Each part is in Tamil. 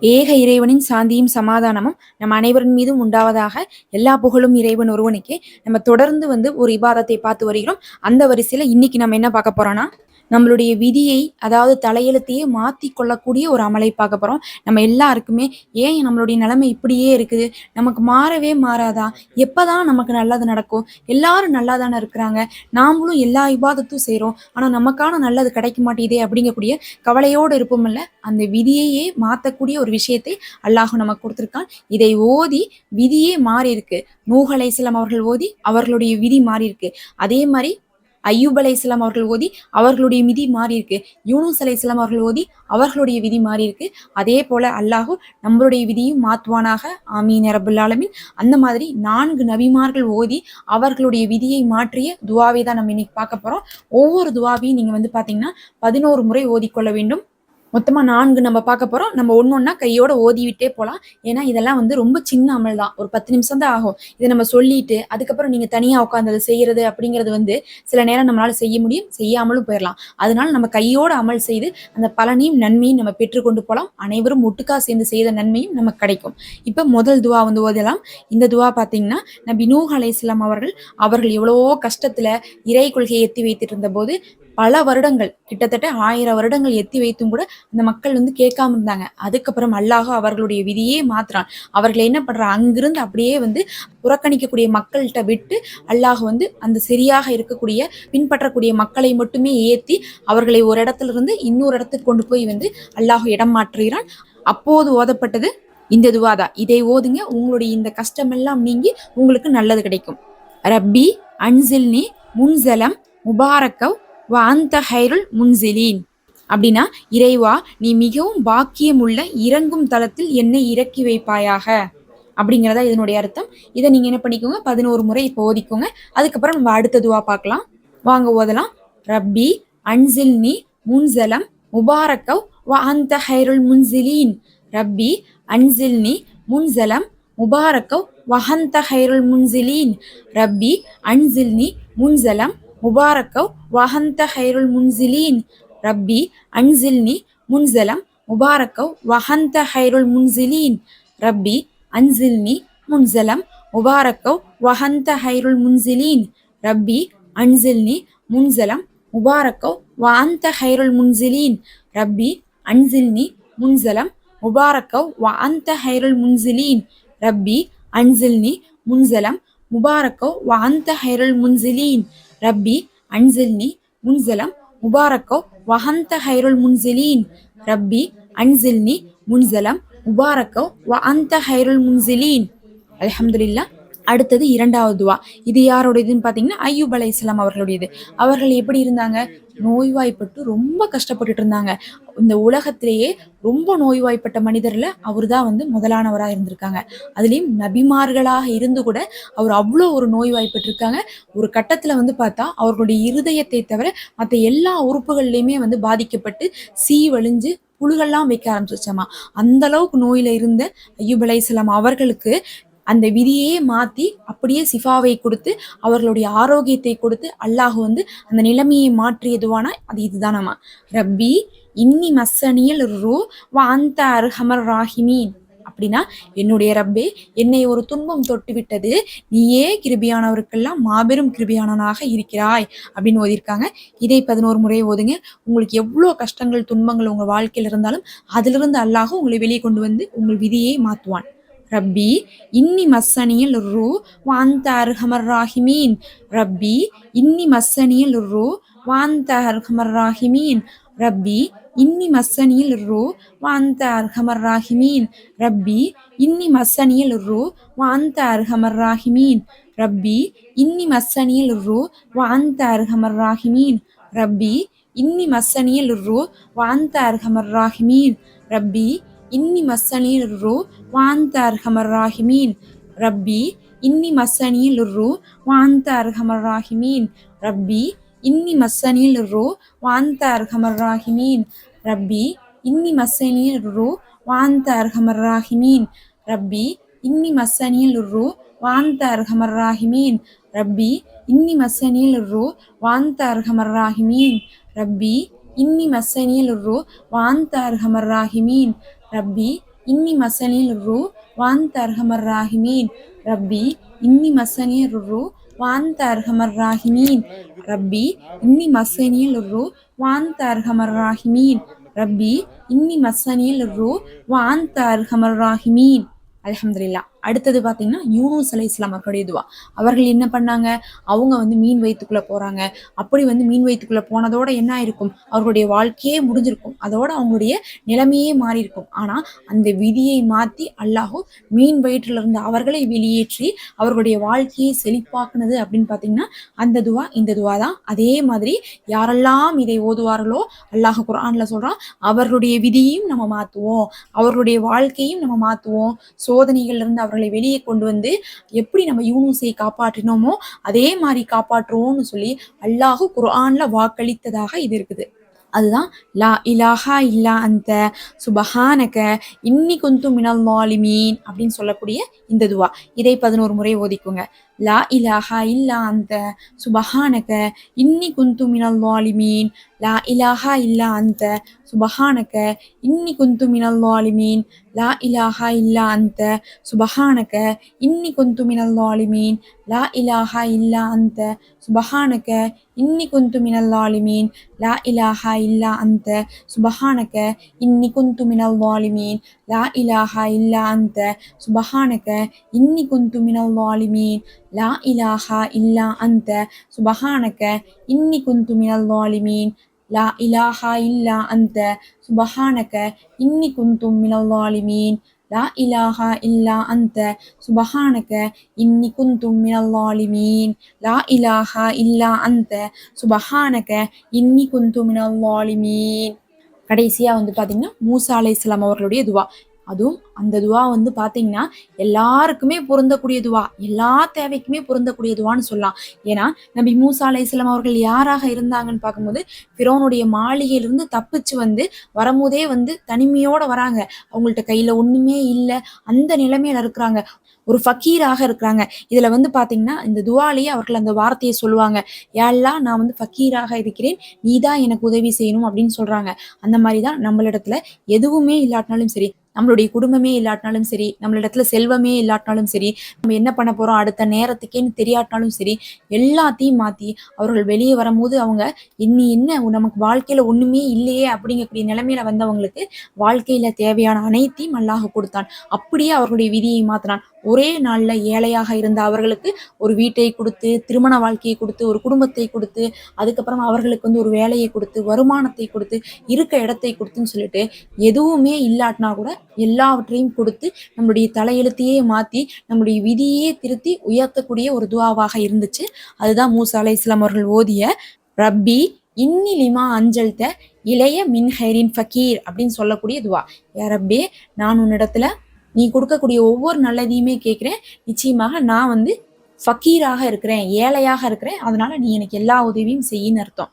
ஏக இறைவனின் சாந்தியும் சமாதானமும் நம் அனைவரின் மீதும் உண்டாவதாக எல்லா புகழும் இறைவன் ஒருவனுக்கே. நம்ம தொடர்ந்து வந்து ஒரு இபாதத்தை பார்த்து வருகிறோம். அந்த வரிசையில இன்னைக்கு நம்ம என்ன பார்க்க போறோம்னா நம்மளுடைய விதியை அதாவது தலையெழுத்தையே மாற்றி கொள்ளக்கூடிய ஒரு அமலை பார்க்க போகிறோம் நம்ம எல்லாருக்குமே ஏன் நம்மளுடைய நிலைமை இப்படியே இருக்குது? நமக்கு மாறவே மாறாதா? எப்போ தான் நமக்கு நல்லது நடக்கும்? எல்லாரும் நல்லா தானே இருக்கிறாங்க? நாமளும் எல்லா இபாதத்தும் செய்கிறோம் ஆனால் நமக்கான நல்லது கிடைக்க மாட்டேதே அப்படிங்கக்கூடிய கவலையோடு இருப்போம்ல அந்த விதியையே மாற்றக்கூடிய ஒரு விஷயத்தை அல்லாஹ் நமக்கு கொடுத்துருக்கான். இதை ஓதி விதியே மாறி இருக்கு நூஹ் அவர்கள் ஓதி அவர்களுடைய விதி மாறி இருக்கு அதே மாதிரி ஐயூப் அலை இஸ்லாம் அவர்கள் ஓதி அவர்களுடைய விதி மாறி இருக்கு. யூனுஸ் அலை இஸ்லாம் அவர்கள் ஓதி அவர்களுடைய விதி மாறி இருக்கு. அதே போல அல்லாஹு நம்மளுடைய விதியும் மாத்துவானாக. ஆமீன் ரபுல் அந்த மாதிரி நான்கு நபிமார்கள் ஓதி அவர்களுடைய விதியை மாற்றிய துவாவை தான் நம்ம இன்னைக்கு பார்க்க போறோம். ஒவ்வொரு துவாவையும் நீங்க வந்து பாத்தீங்கன்னா பதினோரு முறை ஓதிக்கொள்ள வேண்டும். மொத்தமாக நான்கு நம்ம பார்க்க போகிறோம் நம்ம ஒன்று ஒன்றா கையோட ஓதிவிட்டே போகலாம் ஏன்னா இதெல்லாம் வந்து ரொம்ப சின்ன அமல் தான். ஒரு பத்து நிமிஷம் தான் ஆகும். இதை நம்ம சொல்லிட்டு அதுக்கப்புறம் நீங்கள் தனியாக உட்காந்து அதை செய்கிறது அப்படிங்கிறது வந்து சில நேரம் நம்மளால் செய்ய முடியும். செய்யாமலும் போயிடலாம் அதனால நம்ம கையோட அமல் செய்து அந்த பலனையும் நன்மையும் நம்ம பெற்றுக்கொண்டு போகலாம் அனைவரும் ஒட்டுக்கா சேர்ந்து செய்த நன்மையும் நமக்கு கிடைக்கும். இப்போ முதல் துவா வந்து ஓதலாம். இந்த துவா பார்த்தீங்கன்னா நபி நூஹ் அலைஹிஸ்ஸலாம் அவர்கள் அவர்கள் எவ்வளவோ கஷ்டத்தில் இறை கொள்கையை எத்தி வைத்துட்டு இருந்தபோது பல வருடங்கள் கிட்டத்தட்ட ஆயிரம் வருடங்கள் எத்தி வைத்தும் கூட அந்த மக்கள் வந்து கேட்காம இருந்தாங்க. அதுக்கப்புறம் அல்லாஹ் அவர்களுடைய விதியே மாத்துறான். அவர்களை என்ன பண்றான் அங்கிருந்து அப்படியே வந்து புறக்கணிக்கக்கூடிய மக்கள்கிட்ட விட்டு அல்லாஹ் வந்து அந்த சரியாக இருக்கக்கூடிய பின்பற்றக்கூடிய மக்களை மட்டுமே ஏத்தி அவர்களை ஒரு இடத்துல இருந்து இன்னொரு இடத்துக்கு கொண்டு போய் வந்து அல்லாஹ் இடம் மாற்றுகிறான். அப்போது ஓதப்பட்டது இந்த துவாதா இதை ஓதுங்க உங்களுடைய இந்த கஷ்டமெல்லாம் நீங்கி உங்களுக்கு நல்லது கிடைக்கும். ரப்பி அன்சில்னி முன்சலம் முபாரக்கவ் வ அந்த ஹைருல் முன்சிலீன். அப்படின்னா இறைவா நீ மிகவும் பாக்கியமுள்ள இறங்கும் தளத்தில் என்னை இறக்கி வைப்பாயாக. அப்படிங்கிறதா இதனுடைய அர்த்தம். இதை நீங்க என்ன பண்ணிக்கோங்க பதினோரு முறை இப்போ ஓதிக்கோங்க. அதுக்கப்புறம் நம்ம அடுத்ததுவா பார்க்கலாம். வாங்க ஓதலாம். ரப்பி அன்சில்னி முன்சலம் முபாரக்கவ் வ அந்த ஹைருல் முன்சிலீன். ரப்பி அன்சில்னி முன்சலம் முபாரக்கவ் வஹந்த ஹைருல் முன்சிலீன். ரப்பி அன்சில்னி முன்சலம் முபாரக்கவ் வஹந்த ஹைருல் முன்சிலீன். ரப்பி அன்சில்னி முன்சலம் முபாரக்கவ் வஹந்த ஹைருல் முன்சிலீன். ரப்பி அன்சில்னி முன்சலம் முபாரக்கவ் வஹந்த ஹைருல் முன்சிலீன். ரப்பி அன்சில்னி முன்சலம் முபாரக்கவ் வஅந்த ஹைருல் முன்சிலீன். ரப்பி அன்சில்னி முன்சலம் முபாரக்கவ் வஅந்த ஹைருல் முன்சிலீன். ரப்பி அன்சில்னி முன்சலம் முபாரக்கவ் வஅந்த ஹைருல் முன்சிலீன். ரப்பி அன்சில்னி முன்சலம் முபாரக்கவ் வஹந்த ஹைருல் முன்சிலீன் ரப்பி அன்சில்னி முன்சலம் முபாரக்கவ் வ அந்த ஹைருல் முன்சிலீன் அல்ஹம்துலில்லா அடுத்தது இரண்டாவது துவா. இது யாரோடையதுன்னு பார்த்தீங்கன்னா ஐயூப் அலை இஸ்லாம் அவர்களுடையது. அவர்கள் எப்படி இருந்தாங்க? நோய்வாய்ப்பட்டு ரொம்ப கஷ்டப்பட்டுட்டு இருந்தாங்க. இந்த உலகத்திலேயே ரொம்ப நோய்வாய்ப்பட்ட மனிதர்ல அவர் தான் வந்து முதலானவராக இருந்திருக்காங்க. அதுலேயும் நபிமார்களாக இருந்து கூட அவர் அவ்வளோ ஒரு நோய்வாய்ப்பட்டு இருக்காங்க ஒரு கட்டத்தில் வந்து பார்த்தா அவர்களுடைய இருதயத்தை தவிர மற்ற எல்லா உறுப்புகள்லையுமே வந்து பாதிக்கப்பட்டு சீ வழிஞ்சு புழுகள்லாம் வைக்க ஆரம்பிச்சிச்சாமா அந்த அளவுக்கு நோயில இருந்த ஐயூப் அலைஹிஸ்ஸலாம் அவர்களுக்கு அந்த விதியே மாற்றி அப்படியே சிஃபாவை கொடுத்து அவர்களுடைய ஆரோக்கியத்தை கொடுத்து அல்லாஹ் வந்து அந்த நிலைமையை மாற்றியதுவான? அது இதுதானம்மா. ரப்பி இன்னி மசனியல் ரூ வாந்த அர்ஹமர் ராஹிமீன். அப்படின்னா என்னுடைய ரப்பே என்னை ஒரு துன்பம் தொட்டுவிட்டது. நீயே கிருபியானவருக்கெல்லாம் மாபெரும் கிருபியானவனாக இருக்கிறாய் அப்படின்னு ஓதியிருக்காங்க. இதை பதினோரு முறை ஓதுங்க. உங்களுக்கு எவ்வளோ கஷ்டங்கள் துன்பங்கள் உங்கள் வாழ்க்கையில் இருந்தாலும் அதிலிருந்து அல்லாஹ் உங்களை வெளியே கொண்டு வந்து உங்கள் விதியை மாற்றுவான் ரப்பி இன்னி மஸ்ஸனியல் ரூ வாந்த அர்ஹமர் ராஹிமீன் ரப்பி இன்னி மஸ்ஸனியல் ரூ வாந்த அர்ஹமர் ராஹிமீன் ரப்பி இன்னி மஸ்ஸனியல் ரூ வாந்த அர்ஹமர் ராஹிமீன் ரப்பி இன்னி மஸ்ஸனியல் ரூ வாந்த அர்ஹமர் ராஹிமீன் ரப்பி இன்னி மஸ்ஸனியல் ரூ வாந்த அர்ஹமர் ராஹிமீன் ரப்பி இன்னி மஸ்ஸனியல் ரூ வாந்த அர்ஹமர் ராஹிமீன் ரப்பி இன்னி மஸ்ஸனியல் ரூ வாந்த அர்ஹமர் ராஹிமீன் ரப்பி இன்னி மஸ்ஸனியல் ரூ வாந்த அர்ஹமர் ராஹிமீன் ரப்பி இன்னி மஸ்ஸனியல் ரூ வாந்த அர்ஹமர் ராஹிமீன் ரப்பி இன்னி மஸ்ஸனியல் ரூ வாந்த அர்ஹமர் ராஹிமீன் ரப்பி இன்னி மஸ்ஸனியல் ரூ வாந்த அர்ஹமர் ராஹிமீன் ரப்பி இன்னி மஸ்ஸனியல் ரூ வாந்த அர்ஹமர் ராஹிமீன் ரப்பி இன்னி மஸ்ஸனியல் ரூ வாந்த அர்ஹமர் ராஹிமீன் ரப்பி இன்னி மசனில் ரூ வான் தர்ஹமர் ராஹிமீன் ரப்பி இன்னி மசனில் ரூ வான் தர்ஹமர் ராஹிமீன் ரப்பி இன்னி மசனில் ரூ வான் தர்ஹமர் ராஹிமீன் ரப்பி இன்னி மசனில் ரூ வான் தர்ஹமர் ராஹிமீன் அலமதுல்லா அடுத்தது பார்த்தீங்கன்னா யூனூஸ் அலை இஸ்லாம் அவர்களுடைய துவா. அவர்கள் என்ன பண்ணாங்க? அவங்க வந்து மீன் வயிற்றுக்குள்ளே போகிறாங்க அப்படி வந்து மீன் வயிற்றுக்குள்ளே போனதோட என்ன ஆயிருக்கும்? அவர்களுடைய வாழ்க்கையே முடிஞ்சிருக்கும். அதோட அவங்களுடைய நிலைமையே மாறி இருக்கும் ஆனால் அந்த விதியை மாற்றி அல்லாஹோ மீன் வயிற்றில் இருந்த அவர்களை வெளியேற்றி அவர்களுடைய வாழ்க்கையை செழிப்பாக்குனது அப்படின்னு பார்த்தீங்கன்னா அந்த துவா இந்த துவா தான். அதே மாதிரி யாரெல்லாம் இதை ஓதுவார்களோ அல்லாஹ் குரானில் சொல்கிறான் அவர்களுடைய விதியையும் நம்ம மாற்றுவோம் அவர்களுடைய வாழ்க்கையும் நம்ம மாற்றுவோம் சோதனைகள்லேருந்து அவர்கள் அவர்களை வெளியே கொண்டு வந்து எப்படி நம்ம யூனுஸை காப்பாற்றினோமோ அதே மாதிரி காப்பாற்றுவோம்னு சொல்லி அல்லாஹு குர்ஆன்ல வாக்களித்ததாக இது இருக்குது. அதுதான் லா இலாஹா இல்லா அந்த சுபஹானக இன்னி குந்து மினல் மாலிமீன் அப்படின்னு சொல்லக்கூடிய இந்த துவா. இதை பதினோரு முறை ஓதிக்குங்க. லா இலாஹா இல்லா அந்த சுபஹானக இன்னி குந்து மினல் மாலிமீன். லா இலாஹா இல்லா அந்த சுபஹானக இன்னி குந்து மினல் மாலிமீன் லா இலாஹா இல்லா அந்த. சுபஹானக இன்னி குந்து மினல் மாலிமீன் லா இலாஹா இல்லா அந்த. சுபஹானக இன்னி குந்து மினல் மாலிமீன் லா இலாஹா இல்லா அந்த. சுபஹானக இன்னி குந்து மினல் மாலிமீன் லா இலாஹா இல்லா அந்த. சுபஹானக இன்னி குந்து மினல் மாலிமீன் லா இலாஹா இல்லா அந்த. சுபஹானக இன்னி குந்து மினல் மாலிமீன் லா இலாஹா இல்லா அந்த சுபஹானக இன்னி குந்தும் மினல்லாலிமீன் லா இலாஹா இல்லா அந்த சுபஹானக இன்னி குந்தும் மினல்லாலிமீன் லா இலாஹா இல்லா அந்த சுபஹானக இன்னி குந்தும் மினல்லாலிமீன் கடைசியாக வந்து பார்த்தீங்கன்னா மூசா இஸ்லாம் அவர்களுடைய துவா. அதுவும் அந்த துவா வந்து பார்த்தீங்கன்னா எல்லாருக்குமே பொருந்தக்கூடிய துவா எல்லா தேவைக்குமே பொருந்தக்கூடிய துவான்னு சொல்லலாம். ஏன்னா நபி மூசா அலைஹிஸ்ஸலாம் அவர்கள் யாராக இருந்தாங்கன்னு பார்க்கும்போது ஃபிரோனுடைய மாளிகையிலிருந்து தப்பிச்சு வந்து வரும்போதே வந்து தனிமையோட வராங்க. அவங்கள்ட்ட கையில ஒண்ணுமே இல்லை. அந்த நிலைமையில இருக்கிறாங்க. ஒரு ஃபக்கீராக இருக்கிறாங்க. இதுல வந்து பாத்தீங்கன்னா இந்த துவாலேயே அவர்கள் அந்த வார்த்தையை சொல்லுவாங்க. யாழ்லா நான் வந்து ஃபக்கீராக இருக்கிறேன். நீ தான் எனக்கு உதவி செய்யணும் அப்படின்னு சொல்றாங்க. அந்த மாதிரி தான் நம்மளிடத்துல எதுவுமே இல்லாட்டினாலும் சரி நம்மளுடைய குடும்பமே இல்லாட்டினாலும் சரி நம்மளிடத்துல செல்வமே இல்லாட்டினாலும் சரி நம்ம என்ன பண்ண போறோம் அடுத்த நேரத்துக்கேன்னு தெரியாட்டினாலும் சரி எல்லாத்தையும் மாத்தி அவர்கள் வெளியே வரும்போது அவங்க இன்னி என்ன நமக்கு வாழ்க்கையில ஒண்ணுமே இல்லையே அப்படிங்கக்கூடிய நிலைமையில வந்தவங்களுக்கு வாழ்க்கையில தேவையான அனைத்தையும் அல்லாஹ் கொடுத்தான். அப்படியே அவர்களுடைய விதியை மாத்தினான். ஒரே நாளில் ஏழையாக இருந்த அவர்களுக்கு ஒரு வீட்டை கொடுத்து திருமண வாழ்க்கையை கொடுத்து ஒரு குடும்பத்தை கொடுத்து அதுக்கப்புறம் அவர்களுக்கு வந்து ஒரு வேலையை கொடுத்து வருமானத்தை கொடுத்து இருக்க இடத்தை கொடுத்துன்னு சொல்லிட்டு எதுவுமே இல்லாட்டினா கூட எல்லாவற்றையும் கொடுத்து நம்மளுடைய தலையெழுத்தையே மாற்றி நம்மளுடைய விதியே திருத்தி உயர்த்தக்கூடிய ஒரு துவாவாக இருந்துச்சு. அதுதான் மூசா அலை இஸ்லாம் அவர்கள் ஓதிய ரப்பி இன்னி லிமா அஞ்சல்த இளைய மின் ஹைரின் ஃபக்கீர் அப்படின்னு சொல்லக்கூடிய துவா. யா நான் உன்னிடத்துல நீ கொடுக்கக்கூடிய ஒவ்வொரு நல்லதையுமே கேட்குறேன். நிச்சயமாக நான் வந்து ஃபக்கீராக இருக்கிறேன் ஏழையாக இருக்கிறேன். அதனால நீ எனக்கு எல்லா உதவியும் செய்யின்னு அர்த்தம்.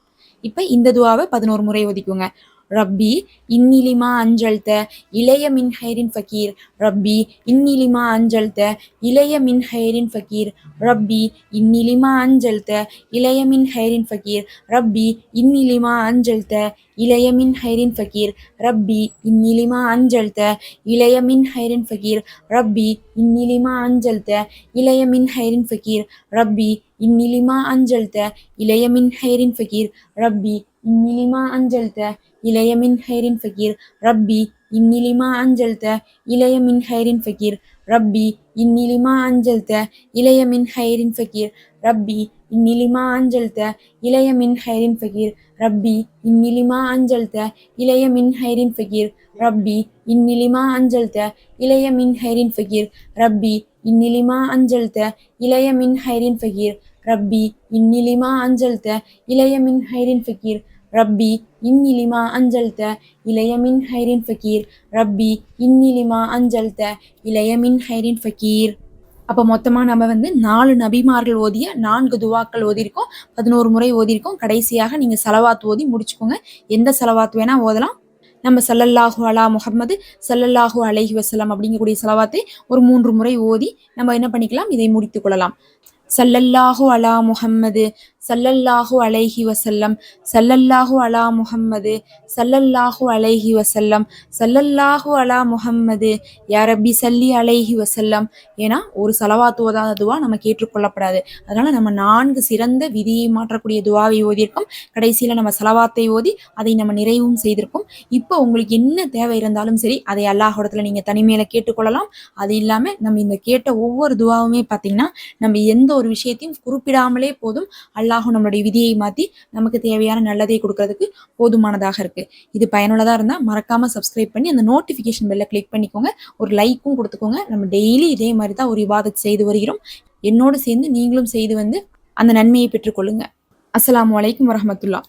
இப்போ இந்த துவாவை பதினோரு முறை ஒதுக்குங்க. ரப்பி இன்னிலிமா அஞ்சல்த இளைய மின் ஹைரின் ஃபக்கீர் ரப்பி இன்னிலிமா அஞ்சல்த இளைய மின் ஹைரின் ஃபக்கீர் ரப்பி இன்னிலிமா அஞ்சல்த இளைய மின் ஹைரின் ஃபக்கீர் ரப்பி இன்னிலிமா அஞ்சல்த இளைய மின் ஹைரின் ஃபக்கீர் ரப்பி இன்னிலிமா அஞ்சல்த இளைய மின் ஹைரின் ஃபக்கீர் ரப்பி இன்னிலிமா அஞ்சல்த இளைய மின் ஹைரின் ஃபக்கீர் ரப்பி இன்னிலிமா அஞ்சல்த இளைய மின் ஹைரின் ஃபக்கீர் ரப்பி இன்னிலிமா அஞ்சல்த இளைய மின் ஹைரின் ஃபகீர் ரப்பி இன்னிலிமா அஞ்சல்த இளைய மின் ஹைரின் ஃபகீர் ரப்பி இன்னிலிமா அஞ்சல்த இளைய மின் ஹைரின் ஃபகீர் ரப்பி இன்னிலிமா அஞ்சல்த இளைய மின் ஹைரின் ஃபகீர் ரப்பி இன்னிலிமா அஞ்சல்த இளைய மின் ஹைரின் ஃபகீர் ரப்பி இன்னிலிமா அஞ்சல்த இளைய மின் ஹைரின் ஃபகீர் ரப்பி இன்னிலிமா அஞ்சல்த இளைய மின் ஹைரின் ஃபகீர் ரப்பி இன்னிலிமா அஞ்சல்த இளைய மின் ஹைரின் ஃபகீர் ரப்பி இன்னிலிமா அஞ்சல்த இளையமின் ஹைரின் ஃபக்கீர் ரப்பி இன்னிலிமா அஞ்சல்த இளையமின் ஹைரின் ஃபக்கீர் அப்போ மொத்தமாக நம்ம வந்து நாலு நபிமார்கள் ஓதிய நான்கு துவாக்கள் ஓதியிருக்கோம். பதினோரு முறை ஓதியிருக்கோம். கடைசியாக நீங்கள் செலவாத் ஓதி முடிச்சுக்கோங்க. எந்த செலவாத் வேணால் ஓதலாம். நம்ம சல்லல்லாஹு அலா முகமது சல்லல்லாஹு அலைஹி வஸல்லம் அப்படிங்கக்கூடிய செலவாத்தை ஒரு மூன்று முறை ஓதி நம்ம என்ன பண்ணிக்கலாம்? இதை முடித்து கொள்ளலாம். சல்லல்லாஹு அலா முஹம்மது சல்லல்லாஹு அலைஹி வசல்லம் சல்லல்லாஹு அலா முஹம்மது சல்லல்லாஹு அலைஹி வசல்லம் சல்லல்லாஹு அலா முஹம்மது யார் ரப்பி சல்லி அலைஹி வசல்லம் ஏன்னா ஒரு சலவாத்து துவா நம்ம கேட்டுக்கொள்ளப்படாது. அதனால நம்ம நான்கு சிறந்த விதியை மாற்றக்கூடிய துவாவை ஓதியிருக்கோம். கடைசியில் நம்ம சலவாத்தை ஓதி அதை நம்ம நிறைவும் செய்திருக்கோம். இப்போ உங்களுக்கு என்ன தேவை இருந்தாலும் சரி அதை அல்லாஹோடத்தில் நீங்கள் தனிமையில் கேட்டுக்கொள்ளலாம். அது இல்லாமல் நம்ம இந்த கேட்ட ஒவ்வொரு துவாவுமே பார்த்தீங்கன்னா நம்ம எந்த ஒரு விஷயத்தையும் குறிப்பிடாமலே போதும். அல்லாஹும் நம்மளுடைய விதியை மாற்றி நமக்கு தேவையான நல்லதை கொடுக்கறதுக்கு போதுமானதாக இருக்குது இது பயனுள்ளதாக இருந்தால் மறக்காமல் சப்ஸ்கிரைப் பண்ணி அந்த நோட்டிஃபிகேஷன் பெல்லை கிளிக் பண்ணிக்கோங்க. ஒரு லைக்கும் கொடுத்துக்கோங்க. நம்ம டெய்லி இதே மாதிரி தான் ஒரு விவாதத்தை செய்து வருகிறோம். என்னோடு சேர்ந்து நீங்களும் செய்து வந்து அந்த நன்மையை பெற்றுக்கொள்ளுங்க. அஸ்லாம் வலைக்கும் வரமத்துல்லா